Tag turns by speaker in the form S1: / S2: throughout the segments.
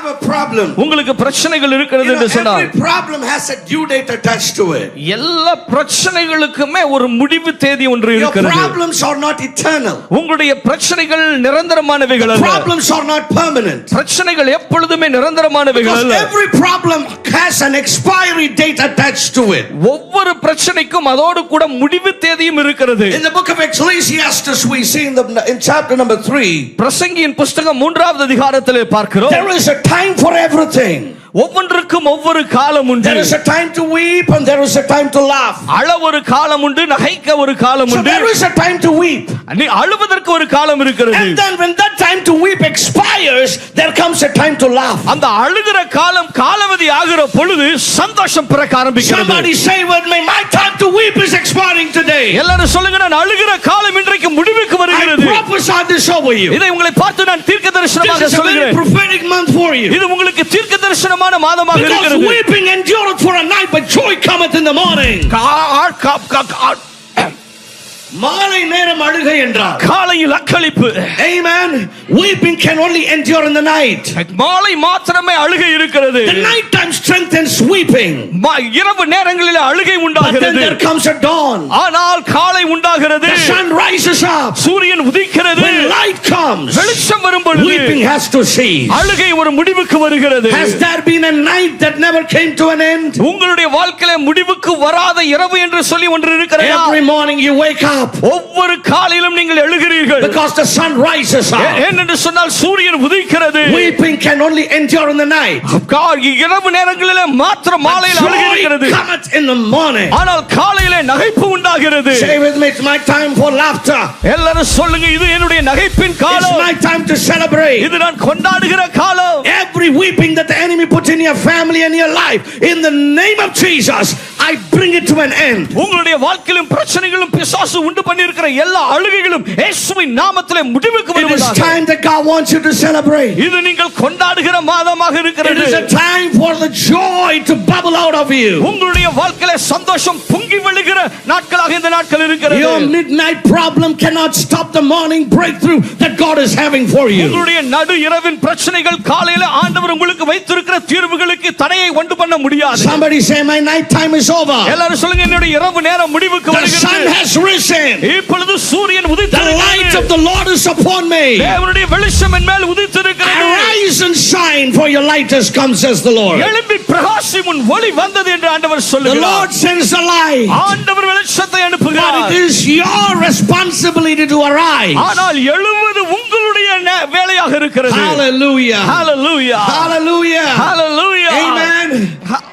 S1: have a problem,
S2: உங்களுக்கு பிரச்சனைகள் இருக்கிறது என்று சொன்னால்
S1: every problem has a due date attached to it.
S2: எல்லா பிரச்சனைகளுக்குமே ஒரு முடிவு தேதி ஒன்று
S1: Your
S2: இருக்கிறது
S1: problems are not eternal.
S2: உங்களுடைய பிரச்சனைகள் நிரந்தரமானவைகள் அல்ல
S1: Problems are not permanent.
S2: பிரச்சனைகள் எப்பொழுதுமே நிரந்தரமானவைகள் அல்ல
S1: every problem has an expiry date attached to it.
S2: ஒவ்வொரு பிரச்சனைக்கும் அதோடு கூட முடிவு தேதியும் இருக்கிறது
S1: In the book of Ecclesiastes, we see in, the, in chapter number three,
S2: பிரசங்கியின் புஸ்தகம் மூன்றாவது அதிகாரத்திலே பார்க்கிறோம்
S1: there is a time for everything.
S2: ஒவ்வொன்றுக்கும் ஒவ்வொரு காலம் உண்டு
S1: There is a time to weep and there is a time to laugh.
S2: அழ ஒரு காலம் உண்டு நகைக்க ஒரு காலம்
S1: So
S2: உண்டு
S1: there is a time to weep.
S2: நீ அழுவதற்கு ஒரு காலம் இருக்கிறது
S1: And then when that time to weep expires, there comes a time to laugh.
S2: அந்த அழுகிற காலம் காலவதி ஆகிற பொழுது சந்தோஷம் பிறக்க ஆரம்பிக்கிறது
S1: Somebody say with me, my time to weep is expiring today.
S2: எல்லாரும் சொல்லுங்க நான் அழுகிற காலம் இன்றைக்கு முடிவுக்கு
S1: I
S2: வருகிறது
S1: prophesy this over you.
S2: இதை உங்களை பார்த்து நான் தீர்க்க
S1: This
S2: தரிசனமாக
S1: is a very prophetic month for you.
S2: இது உங்களுக்கு தீர்க்க தரிசனமான மாதமாக
S1: Because
S2: இருக்கிறது
S1: weeping endureth for a night, but joy cometh in the morning. மாலை நேரம் அழுகை என்றார்
S2: காலையில் அக்களிப்பு
S1: Amen. Weeping can only endure in the night.
S2: மாலை மாத்திரமே அழுகை இருக்கிறது
S1: The nighttime strengthens weeping.
S2: இரவு நேரங்களில் அழுகை
S1: But then
S2: உண்டாகிறது
S1: there comes a dawn.
S2: ஆனால் காலை உண்டாகிறது
S1: The sun rises up.
S2: சூரியன் உதிக்கிறது
S1: When light comes,
S2: வெளிச்சம் வரும் பொழுது
S1: weeping has to cease.
S2: அழுகை ஒரு முடிவுக்கு வருகிறது
S1: Has there been a night that never came to an end?
S2: உங்களுடைய வாழ்க்கையில முடிவுக்கு வராத இரவு என்று சொல்லி ஒன்று இருக்கிறதா
S1: Every morning you wake up
S2: ஒவ்வொரு காலையிலும் நீங்கள் எழுகிறீர்கள்
S1: because the sun rises up.
S2: ஏனென்று சொன்னால் சூரியன் உதிக்கிறது
S1: Weeping can only endure in the night.
S2: இரவு நேரங்களிலே மாத்திரம் மாலையில் அழுகை
S1: Joy
S2: இருக்கிறது
S1: cometh in the morning.
S2: ஆனால் காலையிலே நகைப்பு உண்டாகிறது
S1: Say with me, it's my time for laughter.
S2: எல்லாரும் சொல்லுங்க இது என்னுடைய நகைப்பின்
S1: It's
S2: காலம்
S1: my time to celebrate.
S2: இது நான் கொண்டாடுகிற காலம்
S1: Every weeping that the enemy puts in your family and your life, in the name of Jesus, I bring it to an end.
S2: உங்களுடைய வாழ்க்கையிலும் பிரச்சனைகளும் பிசாசு உண்டு பண்ணியிருக்கிற எல்லா அழுகைகளும் இயேசுவின் நாமத்திலே முடிவுக்கு
S1: It is
S2: வருவதாக
S1: time that God wants you to celebrate.
S2: இது நீங்கள் கொண்டாடுகிற மாதமாக
S1: It
S2: இருக்கிறது
S1: is a time for the joy to bubble out of you.
S2: உங்களுடைய வாழ்க்கையில சந்தோஷம் பொங்கி வழிகிற நாட்களாக இந்த நாட்கள் இருக்கிறது
S1: Your midnight problem cannot stop the morning breakthrough that God is having for you.
S2: உங்களுடைய நடு இரவின் பிரச்சனைகள் காலையில ஆண்டவர் உங்களுக்கு வைத்திருக்கிற தீர்வுகளுக்கு தடையை உண்டு பண்ண முடியாது
S1: Somebody say, My night time is over.
S2: எல்லாரும் சொல்லுங்க என்னுடைய இரவு நேரம் முடிவுக்கு
S1: The sun
S2: வருகிறது
S1: has risen.
S2: இப்பொழுது சூரியன்
S1: The light
S2: உதித்திருக்கிறது
S1: of the Lord is upon me.
S2: தேவனுடைய வெளிச்சம் என் மேல் உதித்திருக்கிறது
S1: Arise and shine, for your light has come, says the Lord.
S2: எழும்பி பிரகாசி உன் ஒளி வந்தது என்று ஆண்டவர்
S1: The
S2: சொல்லுகிறார்
S1: Lord sends the light.
S2: ஆண்டவர் வெளிச்சத்தை
S1: But
S2: அனுப்புகிறார்
S1: it is your responsibility to arise.
S2: ஆனால் எழுவது உங்களுடைய வேலையாக இருக்கிறது
S1: Hallelujah.
S2: Hallelujah.
S1: Hallelujah.
S2: Hallelujah.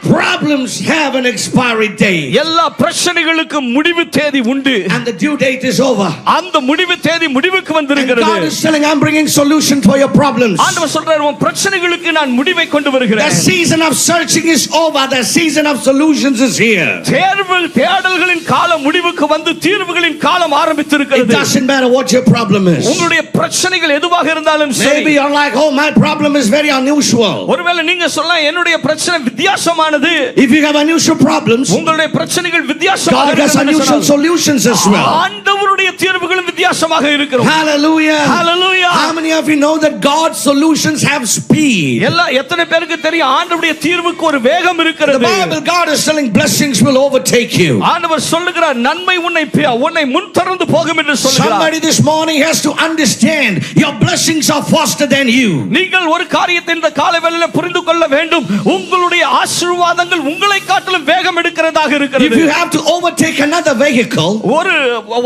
S1: Problems have an expiry date.
S2: எல்லா பிரச்சனைகளுக்கும் முடிவு தேதி உண்டு
S1: And the due date is over.
S2: அந்த முடிவு தேதி முடிவுக்கு
S1: And
S2: வந்திருக்கிறது
S1: God is telling, I'm bringing solution for your problems.
S2: ஆண்டவர் சொல்றார் உன் பிரச்சனைகளுக்கு நான் முடிவை கொண்டு
S1: The
S2: வருகிறேன்
S1: season of searching is over. The season of solutions is here.
S2: தேர்வு தேடல்களின் காலம் முடிவுக்கு வந்து தீர்வுகளின் காலம்
S1: It
S2: ஆரம்பித்திருக்கிறது
S1: doesn't matter what your problem is.
S2: உங்களுடைய பிரச்சனைகள் எதுவாக இருந்தாலும்
S1: Maybe
S2: சரி
S1: you're like, oh, my problem is very unusual.
S2: ஒருவேளை நீங்க சொல்லலாம் என்னுடைய பிரச்சனை வித்தியாசமானது
S1: If you have unusual problems,
S2: உங்களுடைய பிரச்சனைகள் வித்தியாசமாக
S1: God has
S2: இருக்கிறது
S1: unusual solutions as well.
S2: ஆண்டவருடைய தீர்வுகளும் வித்தியாசமாக இருக்கிறோம்
S1: Hallelujah.
S2: Hallelujah.
S1: How many of you know that God's solutions have speed?
S2: எல்லா எத்தனை பேருக்கு தெரியும் ஆண்டவருடைய தீர்வுக்கு ஒரு வேகம்
S1: The
S2: இருக்கிறது
S1: Bible, God is telling blessings will overtake you.
S2: ஆண்டவர் சொல்லுகிறார் நன்மை உன்னை உன்னை முன் தொடர்ந்து போகும் என்று சொல்லுகிறார்
S1: Somebody this morning has to understand your blessings are faster than you.
S2: நீங்கள் ஒரு காரியத்தை இந்த காலை வேளையில புரிந்து கொள்ள வேண்டும் உங்களுடைய ஆசீர்வாதங்கள் உங்களை காட்டிலும் வேகம் எடுக்கிறதாக
S1: If
S2: இருக்கிறது
S1: you have to overtake another vehicle,
S2: ஒரு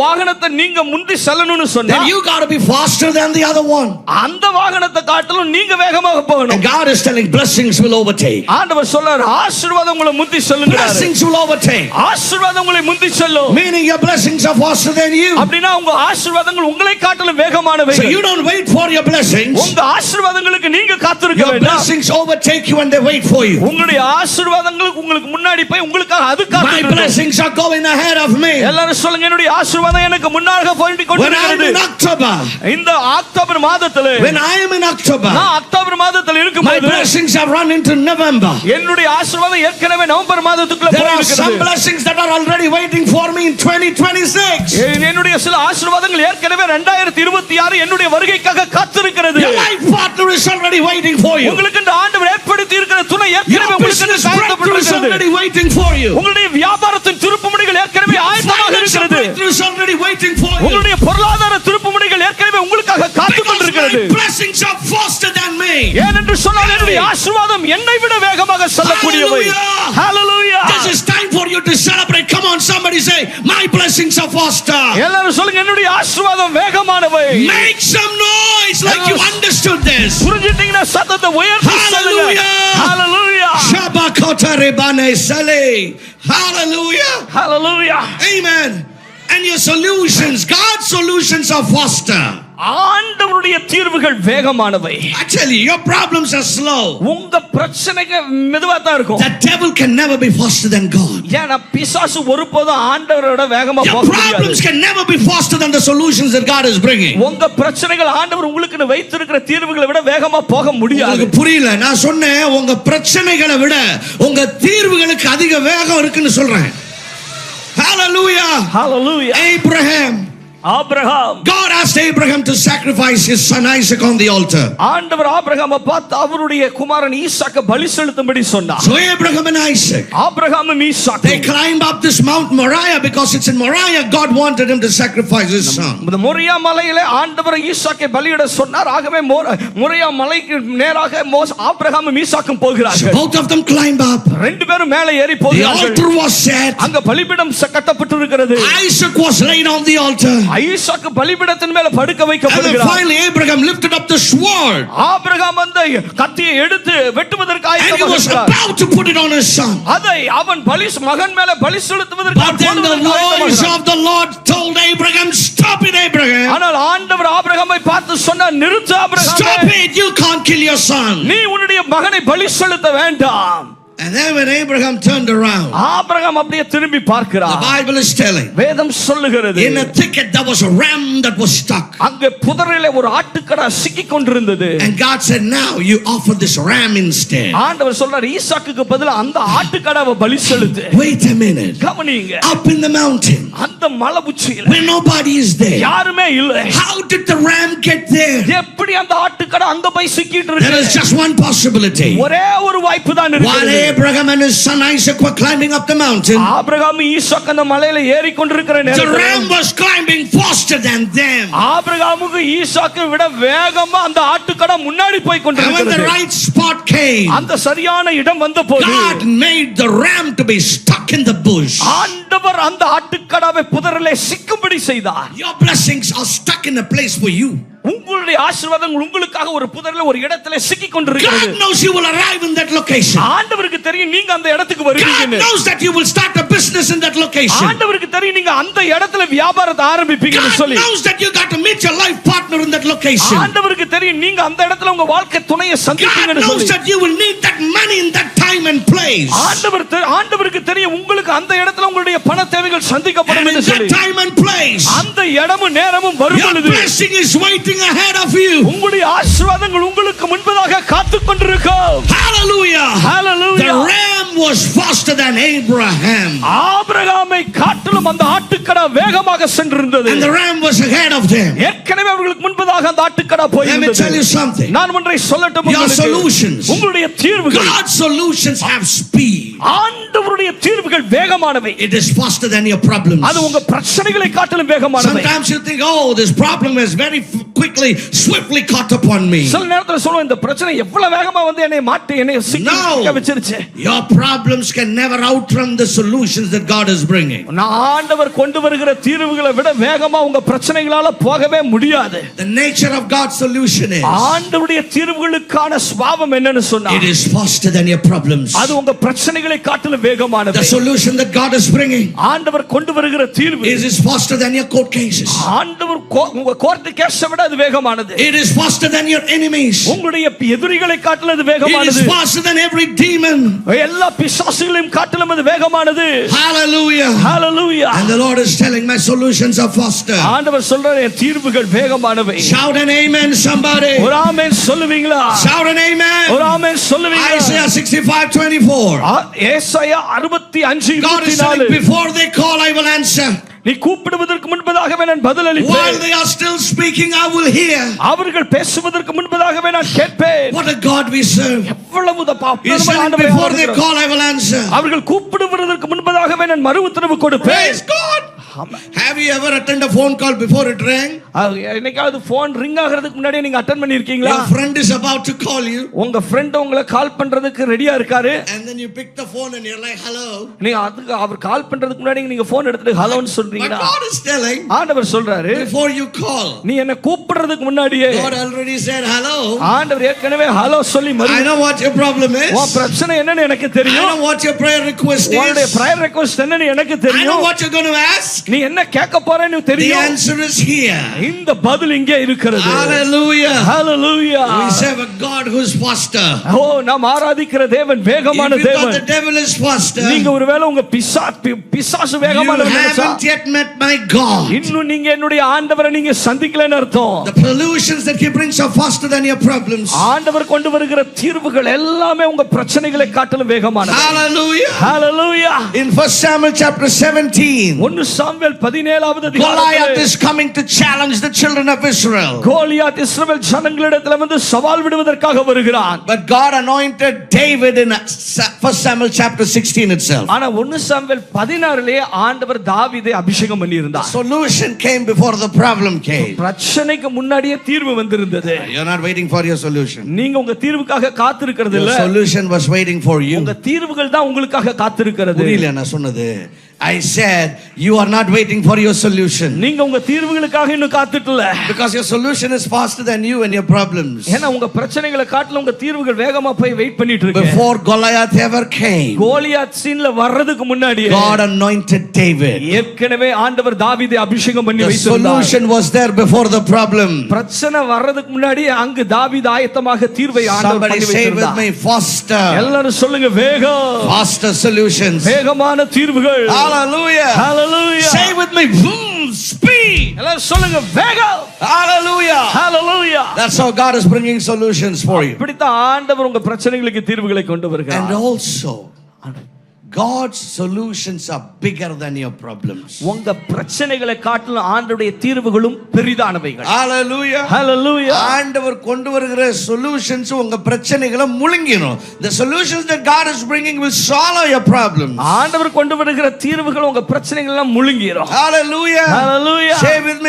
S2: வாகனத்தை நீங்க முந்தி செல்லணும்னு சொன்னா
S1: then you got to be faster than the other one.
S2: அந்த வாகனத்தை காட்டிலும் நீங்க வேகமாக
S1: And
S2: போகணும்
S1: God is telling blessings will overtake.
S2: ஆண்டவர் சொல்றார் ஆசீர்வாதம் உங்களை முந்தி செல்லுங்க
S1: Blessings will overtake.
S2: ஆசீர்வாதம் உங்களை முந்தி செல்லும்
S1: Meaning your blessings are faster than you.
S2: அப்படின்னா உங்க ஆசீர்வாதங்கள் உங்களை காட்டிலும் வேகமானவை
S1: So you don't wait for your blessings.
S2: உங்க ஆசீர்வாதங்களுக்கு நீங்க காத்திருக்க
S1: Your
S2: வேண்டாம்
S1: blessings overtake you and they wait for you.
S2: உங்களுடைய ஆசீர்வாதங்களுக்கு உங்களுக்கு முன்னாடி போய் உங்களுக்காக அது
S1: My blessings are going ahead of me.
S2: எல்லாரும் சொல்லுங்க என்னுடைய ஆசீர்வாதம் எனக்கு முன்னாக
S1: I'm
S2: கொண்டிருக்கிறது
S1: in October,
S2: இந்த அக்டோபர் மாதத்துல
S1: when I am in October,
S2: நான் அக்டோபர் மாதத்துல
S1: my
S2: இருக்கும்போது
S1: blessings have run into November.
S2: என்னுடைய ஆசீர்வாதம் ஏற்கனவே நவம்பர் மாதத்துக்குள்ள
S1: There are some blessings that are already waiting for me in 2026.
S2: எ- என்னுடைய சில ஆசீர்வாதங்கள் ஏற்கனவே ரெண்டாயிரத்தி இருபத்தி ஆறு என்னுடைய வருகைக்காக காத்திருக்கிறது
S1: Your life partner is already waiting for you.
S2: உங்களுக்கு இந்த ஆண்டு ஏற்கனவே
S1: Your
S2: உங்களுக்கு
S1: business breakthrough is already waiting for you.
S2: உங்களுடைய வியாபாரத்தின் திருப்புமுனைகள் ஏற்கனவே ஆயத்தமாக இருக்கிறது
S1: breakthrough is already waiting for you.
S2: உங்களுடைய பொருளாதார திருப்புமுனைகள் ஏற்கனவே உங்களுக்காக காத்துக் கொண்டிருக்கிறது
S1: blessings are faster than me.
S2: ஏனென்று சொன்னால் என்னுடைய ஆசீர்வாதம் என்னை விட வேகமாக செல்லக்கூடியவை.
S1: Hallelujah. This is time for you to celebrate. Come on, somebody say, My blessings are faster.
S2: எல்லாரும் சொல்லுங்க என்னுடைய ஆசீர்வாதம் வேகமானவை
S1: Make some noise like you understood this.
S2: புரிஞ்சிட்டீங்கன்னா சத்தத்தை உயர்த்தி சொல்லுங்க
S1: Hallelujah.
S2: Hallelujah.
S1: Hallelujah. Amen. And your solutions, God's solutions are faster.
S2: ஆண்டவருடைய தீர்வுகள் வேகமானவை
S1: Actually, your problems are slow.
S2: உங்க பிரச்சனைகள் மெதுவா தான் இருக்கும்
S1: The devil can never be faster than God.
S2: ஏன்னா பிசாசு ஒருபோதும் ஆண்டவரோட வேகமா
S1: Your
S2: போக முடியாது
S1: problems can never be faster than the solutions that God is bringing.
S2: உங்க பிரச்சனைகள் ஆண்டவர் உங்களுக்கு வைத்திருக்கிற தீர்வுகளை விட வேகமா போக முடியாது
S1: உங்களுக்கு புரியல நான் சொன்னேன் உங்க பிரச்சனைகளை விட உங்க தீர்வுகளுக்கு அதிக வேகம் இருக்குன்னு சொல்றேன் Hallelujah.
S2: Hallelujah.
S1: Abraham.
S2: ஆபிரகாம்
S1: God asked Abraham to sacrifice his son Isaac on the altar.
S2: ஆண்டவர் ஆபிரகாமை பார்த்து அவருடைய குமாரன் ஈசாக்க பலி செலுத்தும்படி சொன்னார்
S1: So Abraham and Isaac,
S2: ஆபிரகாமும்
S1: they
S2: ஈசாக்கும்
S1: climbed up this Mount Moriah because it's in Moriah God wanted him to sacrifice his son.
S2: இந்த மொரியா மலையில ஆண்டவர் ஈசாக்கை பலியிட சொன்னார் ஆகவே மொர- மொரியா மலைக்கு நேராக மோஸ் ஆபிரகாமும் ஈசாக்கும் போகிறார்கள்
S1: both of them climbed up.
S2: ரெண்டு பேரும் மேலே ஏறி
S1: The
S2: போகிறார்கள்
S1: altar was set.
S2: அங்க பலிபீடம் கட்டப்பட்டிருக்கிறது
S1: Isaac was laid on the altar.
S2: ஈசாக்கு பலிபீடத்தின் மேல படுக்க வைக்கப்படுகிறார்
S1: finally Abraham lifted up the sword.
S2: Abraham அந்த கத்தியை எடுத்து வெட்டுவதற்கு
S1: And he was
S2: ஆயத்தமாக
S1: about to put it on his son.
S2: அதை அவன் பலி மகன் மேல பலி செலுத்துவதற்கு
S1: But then the voice of the Lord told Abraham, Stop it, Abraham.
S2: ஆனால் ஆண்டவர் ஆபிரகாமை பார்த்து சொன்னார் நிறுத்து
S1: Stop
S2: ஆபிரகாமே
S1: it. You can't kill your son.
S2: நீ உன்னுடைய மகனை பலி செலுத்த வேண்டாம்
S1: And then when Abraham turned around,
S2: ஆபிரகாம் அப்படியே திரும்பி
S1: the
S2: பார்க்கிறார்
S1: Bible is telling,
S2: வேதம் சொல்லுகிறது
S1: in a thicket there was a ram that was stuck.
S2: அங்கே புதரிலே ஒரு ஆட்டுக்கடா சிக்கி கொண்டிருந்தது
S1: And God said, Now you offer this ram instead.
S2: ஆண்டவர் சொல்றார் ஈசாக்குக்கு பதிலா அந்த ஆட்டுக்கடாவை பலி செலுத்து
S1: Wait a minute.
S2: கவனிங்க
S1: Up in the mountain,
S2: அந்த மலை உச்சியில
S1: where nobody is there,
S2: யாருமே இல்லை
S1: how did the ram get there?
S2: எப்படி அந்த ஆட்டுக்கடா அங்க போய் சிக்கிட்டு
S1: There is
S2: இருக்கு
S1: just one possibility.
S2: ஒரே ஒரு வாய்ப்பு தான் இருக்கு
S1: Abraham and his son Isaac were climbing up the mountain,
S2: Abraham Isaac அந்த மலையில ஏறி கொண்டிருக்கிற
S1: the ram
S2: நேரத்தில்
S1: was climbing faster than them.
S2: ஆபிரகாமுக்கு ஈசாக்கை விட வேகமா அந்த ஆட்டுக்கடா முன்னாடி போய்
S1: And when the
S2: கொண்டிருக்கிறது
S1: right spot came,
S2: அந்த சரியான இடம் வந்த போது
S1: God made the ram to be stuck in the bush.
S2: ஆண்டவர் அந்த ஆட்டுக்கடாவை புதரிலே சிக்கும்படி செய்தார்
S1: Your blessings are stuck in a place for you.
S2: உங்களுடைய ஆசீர்வாதங்கள் உங்களுக்காக ஒரு புதரில் ஒரு இடத்துல சிக்கி கொண்டிருக்கிறது
S1: God knows you will arrive in that location.
S2: ஆண்டவருக்கு தெரியும் நீங்க அந்த இடத்துக்கு
S1: God
S2: வருவீங்கன்னு
S1: knows that you will start a business in that location.
S2: ஆண்டவருக்கு தெரியும் நீங்க அந்த இடத்துல வியாபாரத்தை ஆரம்பிப்பீங்கன்னு
S1: God
S2: சொல்லி
S1: knows that you got to meet your life partner in that location.
S2: ஆண்டவருக்கு தெரியும் நீங்க அந்த இடத்துல உங்க வாழ்க்கை துணையை
S1: God
S2: சந்திப்பீங்கன்னு
S1: knows
S2: சொல்லி
S1: that you will need that money in that time and place.
S2: ஆண்டவர் ஆண்டவருக்கு தெரியும் உங்களுக்கு அந்த இடத்துல உங்களுடைய பண தேவைகள் சந்திக்கப்படும் என்று சொல்லி
S1: time and place,
S2: அந்த இடமும் நேரமும் வரும்
S1: your
S2: பொழுது
S1: blessing is waiting ahead of you.
S2: உங்களுடைய ஆசீர்வாதங்கள் உங்களுக்கு முன்பதாக காத்துக் கொண்டிருக்கும்
S1: Hallelujah. The
S2: Hallelujah.
S1: ram was faster than Abraham.
S2: ஆபிரகாமை காட்டிலும் அந்த ஆட்டுக்கடா வேகமாக சென்றிருந்தது
S1: And the ram was ahead of them.
S2: ஏற்கனவே அவர்களுக்கு முன்பதாக அந்த ஆட்டுக்கடா
S1: Let me tell you
S2: போயிருந்தது
S1: something.
S2: நான் ஒன்றை சொல்லட்டும்
S1: Your
S2: உங்களுக்கு.
S1: solutions.
S2: உங்களுடைய தீர்வுகள்
S1: God's solutions have speed.
S2: ஆண்டவருடைய தீர்வுகள் வேகமானவை
S1: It is faster than your problems.
S2: அது உங்க பிரச்சனைகளை காட்டிலும் வேகமானவை
S1: Sometimes you think, oh, this problem has very f- quickly, swiftly caught upon me.
S2: சில நேரத்துல சொல்லுவோம் இந்த பிரச்சனை எவ்வளவு வேகமா வந்து என்னை மாட்டி என்னை சிக்கி
S1: No.
S2: சிக்க வச்சிருச்சு
S1: Your problems can never outrun the solutions that God is bringing.
S2: நான் ஆண்டவர் கொண்டு வருகிற தீர்வுகளை விட வேகமா உங்க பிரச்சனைகளால போகவே முடியாது
S1: The nature of God's solution is
S2: ஆண்டவருடைய தீர்வுகளுக்கான சுபாவம் என்னன்னு சொன்னா
S1: it is faster than your problems.
S2: அது உங்க பிரச்சனைகளை காட்டிலும்
S1: The
S2: வேகமானது
S1: solution that God is bringing
S2: ஆண்டவர் கொண்டு வருகிற தீர்வு
S1: is, is faster than your court cases.
S2: ஆண்டவர் உங்க கோர்ட்டு கேஸை விட அது வேகமானது
S1: It is faster than your enemies.
S2: உங்களுடைய எதிரிகளை காட்டிலும் அது
S1: It is
S2: வேகமானது
S1: faster than every demon.
S2: எல்லா பிசாசுகளையும் காட்டிலும் அது வேகமானது
S1: Hallelujah.
S2: Hallelujah.
S1: And the Lord is telling my solutions are faster.
S2: ஆண்டவர் சொல்றாரு என் தீர்வுகள் வேகமானவை
S1: Shout an amen, somebody.
S2: ஒரு ஆமென் சொல்லுவீங்களா
S1: Shout an
S2: ஒரு
S1: amen.
S2: ஆமென் சொல்லுவீங்களா
S1: Isaiah 65 24.
S2: ஆ- ஏசாயா அறுபத்தி அஞ்சு
S1: God
S2: இருபத்தி
S1: is saying, before they call, I will answer.
S2: நீ கூப்பிடுவதற்கு முன்பதாகவே நான் பதில்
S1: While
S2: அளிப்பேன்
S1: they are still speaking, I will hear.
S2: அவர்கள் பேசுவதற்கு முன்பதாகவே நான் கேட்பேன்
S1: What a God we serve.
S2: எவ்வளவு
S1: before they call, I will answer.
S2: அவர்கள் கூப்பிடுவதற்கு முன்பதாகவே நான் மறு உத்தரவு கொடுப்பேன்
S1: Praise God. Have you ever attended a phone call before it rang?
S2: அது என்னைக்காவது போன் ரிங் ஆகிறதுக்கு முன்னாடியே நீங்க அட்டன் பண்ணிருக்கீங்களா
S1: Your friend is about to call you,
S2: உங்க ஃப்ரெண்ட் உங்களை கால் பண்றதுக்கு ரெடியா இருக்காரு
S1: and then you pick the phone and you're like, hello.
S2: நீங்க அதுக்கு அவர் கால் பண்றதுக்கு முன்னாடி நீங்க போன் எடுத்துட்டு ஹலோன்னு
S1: But
S2: சொல்றீங்கன்னா
S1: God is telling,
S2: ஆண்டவர் சொல்றாரு
S1: before you call,
S2: நீ என்ன கூப்பிடுறதுக்கு முன்னாடியே
S1: God already said, hello.
S2: ஆண்டவர் ஏற்கனவே ஹலோ சொல்லி மறு
S1: I know what your problem is.
S2: உன் பிரச்சனை என்னன்னு எனக்கு
S1: I
S2: தெரியும்
S1: know what your prayer request
S2: உன்னுடைய
S1: is.
S2: ப்ரேயர் ரெக்வஸ்ட் என்னன்னு எனக்கு
S1: I know
S2: தெரியும்
S1: what you're going to ask.
S2: நீ என்ன கேட்க போறேன்னு
S1: The
S2: தெரியும்
S1: answer is here.
S2: இந்த பதில் இங்கே இருக்கிறது
S1: Hallelujah.
S2: Hallelujah
S1: We serve a God who's faster.
S2: ஓ நாம் ஆராதிக்கிற தேவன் வேகமான
S1: you
S2: தேவன்
S1: the devil is faster,
S2: நீங்க ஒருவேளை உங்க பிசாசு
S1: you
S2: வேகமானவர் நினைச்சா
S1: haven't yet met my God.
S2: இன்னும் நீங்க என்னுடைய ஆண்டவரை நீங்க சந்திக்கலன்னு அர்த்தம்
S1: The pollutions that he brings are faster than your problems.
S2: ஆண்டவர் கொண்டு வருகிற தீர்வுகள் எல்லாமே உங்க பிரச்சனைகளை காட்டிலும் வேகமானது
S1: Hallelujah.
S2: Hallelujah
S1: In 1 Samuel chapter 17,
S2: ஒன்னு சாமுவேல் 17வது
S1: Goliath
S2: அதிகாரத்திலே
S1: is coming to challenge the children of Israel.
S2: கோலியாத் இஸ்ரவேல் ஜனங்களிடத்துல வந்து சவால் விடுவதற்காக வருகிறான்
S1: But God anointed David in 1 Samuel chapter 16 itself.
S2: ஆனா ஒன்னு சாமுவேல் 16லயே ஆண்டவர் தாவீதை அபிஷேகம் பண்ணி இருந்தார்
S1: Solution came before the problem came.
S2: பிரச்சனைக்கு முன்னாடியே தீர்வு வந்திருந்தது
S1: You're not waiting for your solution.
S2: நீங்க உங்க தீர்வுக்காக காத்திருக்கிறது இல்ல
S1: solution was waiting for you.
S2: உங்க தீர்வுகள் தான் உங்களுக்காக காத்திருக்கிறது
S1: புரியல நான் சொன்னது I said you are not waiting for your solution
S2: நீங்க உங்க தீர்வுகளுக்காக இன்னும் காத்துட்டு இல்ல
S1: because your solution is faster than you and your problems.
S2: ஏன்னா உங்க பிரச்சனைகளை காட்டில உங்க தீர்வுகள் வேகமா போய் வெயிட் பண்ணிட்டு இருக்கு
S1: Before Goliath ever came,
S2: Goliath சீன்ல வர்றதுக்கு முன்னாடி
S1: God anointed David.
S2: ஏற்கனவே ஆண்டவர் தாவீதை அபிஷேகம் பண்ணி
S1: The
S2: வைத்திருந்தார்
S1: solution was there before the problem.
S2: பிரச்சனை வர்றதுக்கு முன்னாடி அங்கு தாவீது ஆயத்தமாக தீர்வை ஆண்டவர்
S1: Somebody
S2: பண்ணி
S1: say with
S2: வைத்திருந்தார்
S1: me, faster,
S2: எல்லாரும் சொல்லுங்க வேகம்
S1: faster solutions.
S2: வேகமான தீர்வுகள்
S1: Hallelujah.
S2: Hallelujah.
S1: Say with me, boom, speed.
S2: எல்லாரும் சொல்லுங்க வேகம்
S1: Hallelujah.
S2: Hallelujah.
S1: That's how God is bringing solutions for you.
S2: இப்படித்தான் ஆண்டவர் உங்க பிரச்சனைகளுக்கு தீர்வுகளை கொண்டு
S1: And
S2: வருகிறார்
S1: also, God's solutions are bigger than your problems.
S2: உங்க பிரச்சனைகளை காட்டிலும் ஆண்டவருடைய தீர்வுகளும் பெரிதானவைகள்
S1: Hallelujah.
S2: Hallelujah.
S1: ஆண்டவர் கொண்டு வருகிற solutions உங்க பிரச்சனைகளை முழுங்கிரும் the solutions that God is bringing will solve your problems
S2: ஆண்டவர் கொண்டு வருகிற தீர்வுகள் உங்க பிரச்சனைகள் எல்லாம் முழுங்கிரும்
S1: hallelujah
S2: Hallelujah.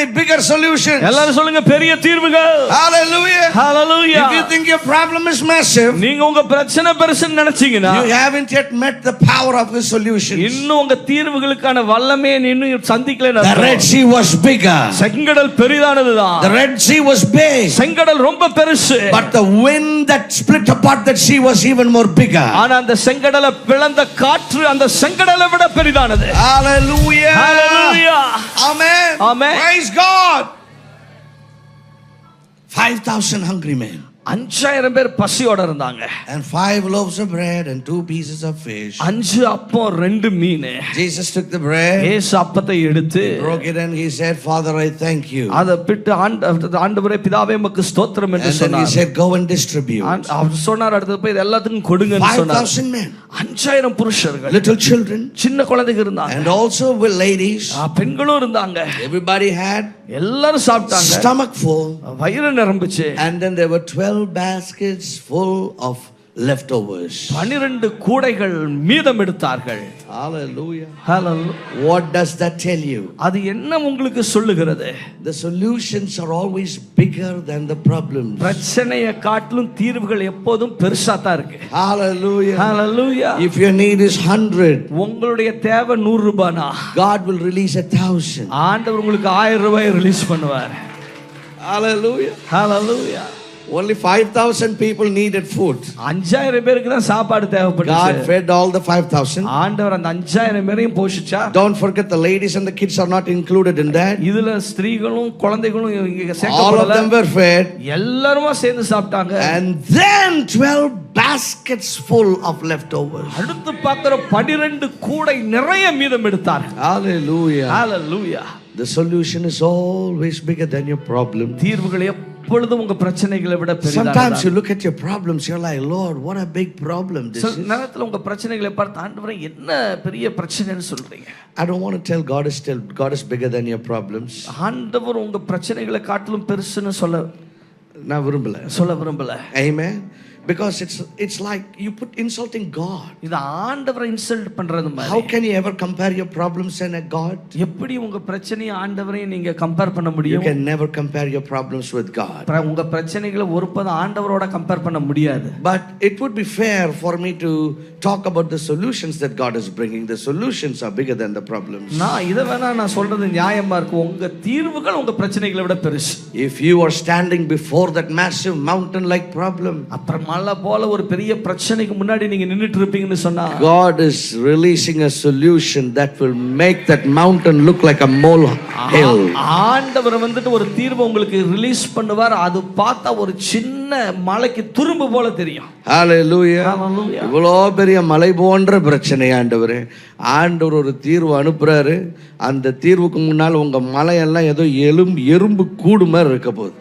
S1: Me bigger solutions
S2: எல்லாரும் சொல்லுங்க பெரிய தீர்வுகள்
S1: hallelujah
S2: Hallelujah.
S1: if you think your problem is massive
S2: நீங்க உங்க பிரச்சனை பெருசுன்னு நினைச்சீங்கன்னா
S1: you haven't yet met the power of his solutions
S2: இன்னும் உங்க தீர்வுகளுக்கான வல்லமே இன்னும் சந்திக்கல
S1: the red sea was bigger
S2: செங்கடல் பெரிதானதுதான்
S1: the red sea was big
S2: செங்கடல் ரொம்ப பெருசு
S1: but the wind that split apart that sea was even more bigger
S2: ஆனா அந்த செங்கடலை பிளந்த காற்று அந்த செங்கடலை விட பெரிதானது
S1: hallelujah
S2: Hallelujah.
S1: amen
S2: Amen.
S1: praise god. 5000 hungry men
S2: அஞ்சாயிரம் பேர் பசியோட இருந்தாங்க
S1: and five loaves of bread and two pieces of fish.
S2: அஞ்சு அப்பம் ரெண்டு மீன்
S1: Jesus took the bread,
S2: ஏசு அப்பத்தை எடுத்து
S1: broke it, and he said, Father, I thank you.
S2: அதை பிட்டு ஆண்ட ஆண்டவரே பிதாவே மக்கு ஸ்தோத்திரம் என்று
S1: then he
S2: சொன்னார்
S1: said, Go and distribute.
S2: அவர் சொன்னார் அடுத்து போய் இது எல்லாத்துக்கும் கொடுங்கன்னு சொன்னார்
S1: 5,000 men,
S2: அஞ்சாயிரம் புருஷர்கள்
S1: little children,
S2: சின்ன குழந்தைங்க இருந்தாங்க
S1: and also with ladies.
S2: பெண்களும் இருந்தாங்க
S1: Everybody had
S2: எல்லாரும் சாப்பிட்டாங்க
S1: stomach full,
S2: வயிறு நிரம்புச்சு
S1: and then there were 12 baskets full of leftovers.
S2: பனிரெண்டு கூடைகள் மீதம் எடுத்தார்கள்.
S1: What does that tell you?
S2: அது என்ன உங்களுக்கு சொல்லுகிறது
S1: The solutions are always bigger than the problems.
S2: பிரச்சனையை காட்டிலும் தீர்வுகள் எப்போதும் பெருசா தான் இருக்கு
S1: Hallelujah.
S2: Hallelujah.
S1: If your need is 100,
S2: உங்களுடைய தேவை நூறு ரூபானா
S1: God will release a.
S2: ஆண்டவர் உங்களுக்கு ஆயிரம் ரூபாய் ரிலீஸ் பண்ணுவார்
S1: Hallelujah.
S2: Hallelujah.
S1: Only 5,000 people needed food.
S2: அஞ்சாயிரம் பேருக்கு தான் சாப்பாடு
S1: God
S2: தேவைப்பட்டுச்சு
S1: fed all the 5,000.
S2: ஆண்டவர் அந்த அஞ்சாயிரம் பேரையும் போஷிச்சா
S1: Don't forget the ladies and the kids are not included in that.
S2: இதுல ஸ்திரீகளும் குழந்தைகளும் இங்க
S1: All of
S2: சேர்க்கப்படல
S1: them were fed.
S2: எல்லாருமா சேர்ந்து சாப்பிட்டாங்க
S1: And then 12 baskets full of leftovers.
S2: அடுத்து பார்க்கிற பனிரெண்டு கூடை நிறைய மீதம் எடுத்தார்
S1: Hallelujah.
S2: Hallelujah.
S1: The solution is always bigger than your problem.
S2: தீர்வுகள் எப்பொழுதும் உங்க பிரச்சனைகளை விட
S1: Sometimes
S2: பெரியதாக
S1: you look at your problems, you're like, Lord, what a big problem this
S2: சில
S1: is.
S2: நேரத்துல உங்க பிரச்சனைகளை பார்த்து ஆண்டவரே என்ன பெரிய பிரச்சனைன்னு சொல்றீங்க
S1: I don't want to tell God is still God is bigger than your problems.
S2: ஆண்டவர் உங்க பிரச்சனைகளை காட்டிலும் பெருசுன்னு சொல்ல
S1: நான் விரும்பல.
S2: சொல்ல விரும்பல
S1: Amen. Because it's it's like you put insulting God.
S2: இது ஆண்டவரை இன்சல்ட் பண்றது
S1: How
S2: மாதிரி
S1: can you ever compare your problems and a God?
S2: எப்படி உங்க பிரச்சனையை ஆண்டவரையும் நீங்க கம்பேர் பண்ண
S1: You
S2: முடியும்
S1: can never compare your problems with God.
S2: பிர- உங்க பிரச்சனைகளை ஒருபோதும் ஆண்டவரோட கம்பேர் பண்ண முடியாது
S1: But it would be fair for me to talk about the solutions that God is bringing. The solutions are bigger than the problems.
S2: நான் இதை வேணா நான் சொல்றது நியாயமா இருக்கும் உங்க தீர்வுகள் உங்க பிரச்சனைகளை விட பெருசு
S1: If you are standing before that massive mountain like problem,
S2: அப்புறம் மலை போல ஒரு பெரிய பிரச்சனைக்கு முன்னாடி நீங்க நின்னுட்டு இருப்பீங்கன்னு சொன்னா
S1: God is releasing a solution that will make that mountain look like a molehill.
S2: ஆண்டவர் வந்துட்டு ஒரு தீர்வை உங்களுக்கு ரிலீஸ் பண்ணுவார் அது பார்த்தா ஒரு சின்ன மலைக்கு துரும்பு போல தெரியும்.
S1: Hallelujah. இவ்வளோ பெரிய மலை போன்ற பிரச்சனை ஆண்டவர் ஆண்டவர் ஒரு தீர்வு அனுப்புறாரு அந்த தீர்வுக்கு முன்னால் உங்க மலையெல்லாம் ஏதோ எலும்பு எறும்பு கூடு மாதிரி இருக்க போகுது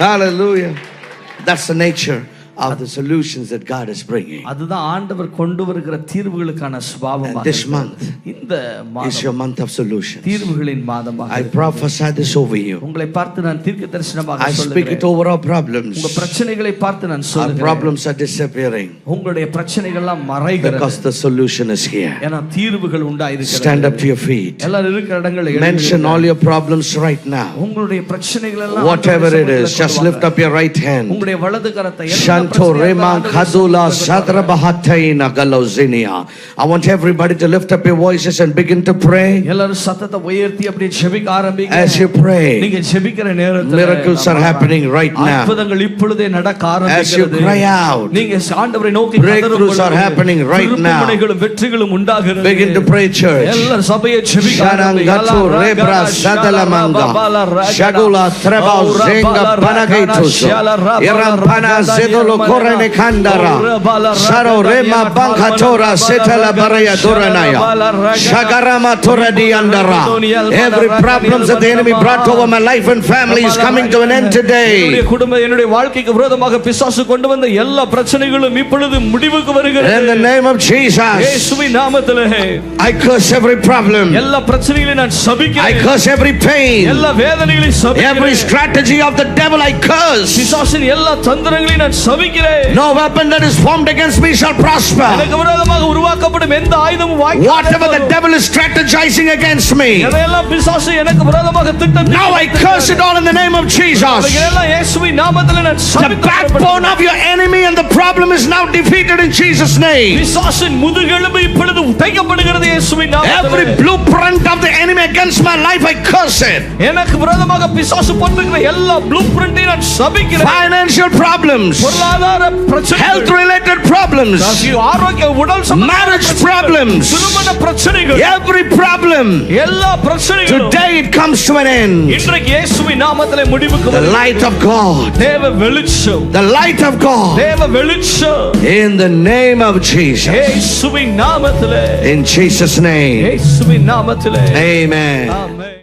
S1: Hallelujah. That's the nature of the solutions that God is bringing.
S2: அதுதான் ஆண்டவர் கொண்டு வருகிற தீர்வுகளுக்கான
S1: And
S2: சுபாவம்
S1: this month
S2: இந்த
S1: is
S2: மாதம்
S1: your month of solutions.
S2: தீர்வுகளின் மாதமாக
S1: I prophesy this over you.
S2: உங்களை பார்த்து நான் தீர்க்க தரிசனமாக
S1: I speak
S2: சொல்லுகிறேன்
S1: it over our problems.
S2: உங்க பிரச்சனைகளை பார்த்து நான்
S1: Our
S2: சொல்லுகிறேன்
S1: problems are disappearing
S2: உங்களுடைய பிரச்சனைகள்லாம் மறைகிறது
S1: because the solution is here.
S2: ஏன்னா தீர்வுகள் உண்டாயிருக்கிறது
S1: Stand up to your feet.
S2: எல்லாரும் இருக்கிற இடங்களை
S1: Mention all your problems right now.
S2: உங்களுடைய பிரச்சனைகள் எல்லாம்
S1: Whatever it is, just lift up your right hand.
S2: உங்களுடைய வலது கரத்தை
S1: I want everybody to lift up your voices and begin to pray. As you pray, miracles are happening right now. As you cry out, breakthroughs are happening right now. Begin to pray, church. Shagula
S2: யமனனா.
S1: Korene Kandara.
S2: ரகடா,
S1: Rema
S2: ரபால,
S1: Setala
S2: ரகடா,
S1: Baraya
S2: ரகடா.
S1: Shagarama Toradi Andara. Every problems that the enemy brought over my life and family is coming to an end today.
S2: குடும்ப என்னுடைய வாழ்க்கைக்கு விரோதமாக பிசாசு கொண்டு வந்த எல்லா பிரச்சனைகளும் இப்பொழுது முடிவுக்கு
S1: In the
S2: வருகிறது
S1: name of Jesus,
S2: இயேசுவின் நாமத்திலே
S1: I curse every problem.
S2: எல்லா பிரச்சனைகளையும் நான்
S1: I
S2: சபிக்கிறேன்
S1: curse every pain.
S2: எல்லா வேதனைகளையும்
S1: Every
S2: சபிக்கிறேன்
S1: strategy of the devil I curse.
S2: பிசாசின் எல்லா தந்திரங்களையும் நான் சபிக்கிறேன்
S1: No weapon that is formed against me shall prosper.
S2: எனக்கு விரோதமாக உருவாக்கப்படும் எந்த ஆயுதமும் வாய்க்காது
S1: Whatever the
S2: வரும்.
S1: devil is strategizing against me,
S2: எதையெல்லாம் பிசாசு எனக்கு விரோதமாக திட்டம்
S1: now I curse it all in the name of Jesus.
S2: அவைகளெல்லாம் இயேசுவின் நாமத்திலே நான்
S1: The
S2: சபிக்கிறேன்.
S1: backbone of your enemy and the problem is now defeated in Jesus' name.
S2: பிசாசின் முதுகெலும்பு இப்பொழுது உடைக்கப்படுகிறது இயேசுவின்
S1: Every
S2: நாமத்திலே
S1: blueprint of the enemy against my life, I curse it.
S2: எனக்கு விரோதமாக பிசாசு போட்டிருக்கிற எல்லா ப்ளூ பிரிண்டையும் நான் சபிக்கிறேன்
S1: Financial problems,
S2: பொருளாதார
S1: health
S2: பிரச்சனைகள்
S1: related problems,
S2: ஆரோக்கிய உடல் சம்பந்தமான
S1: marriage
S2: பிரச்சனைகள்,
S1: problems,
S2: திருமண பிரச்சனைகள்
S1: every problem.
S2: எல்லா பிரச்சனைகளும்
S1: Today it comes to an end.
S2: இன்றைக்கு இயேசுவின் நாமத்திலே முடிவுக்கு
S1: The
S2: வருகிறது.
S1: light of God,
S2: தேவ வெளிச்சம்
S1: the light of God,
S2: தேவ வெளிச்சம்
S1: in the name of Jesus.
S2: இயேசுவின் நாமத்திலே
S1: In Jesus' name.
S2: இயேசுவின் நாமத்திலே
S1: Amen.
S2: ஆமென்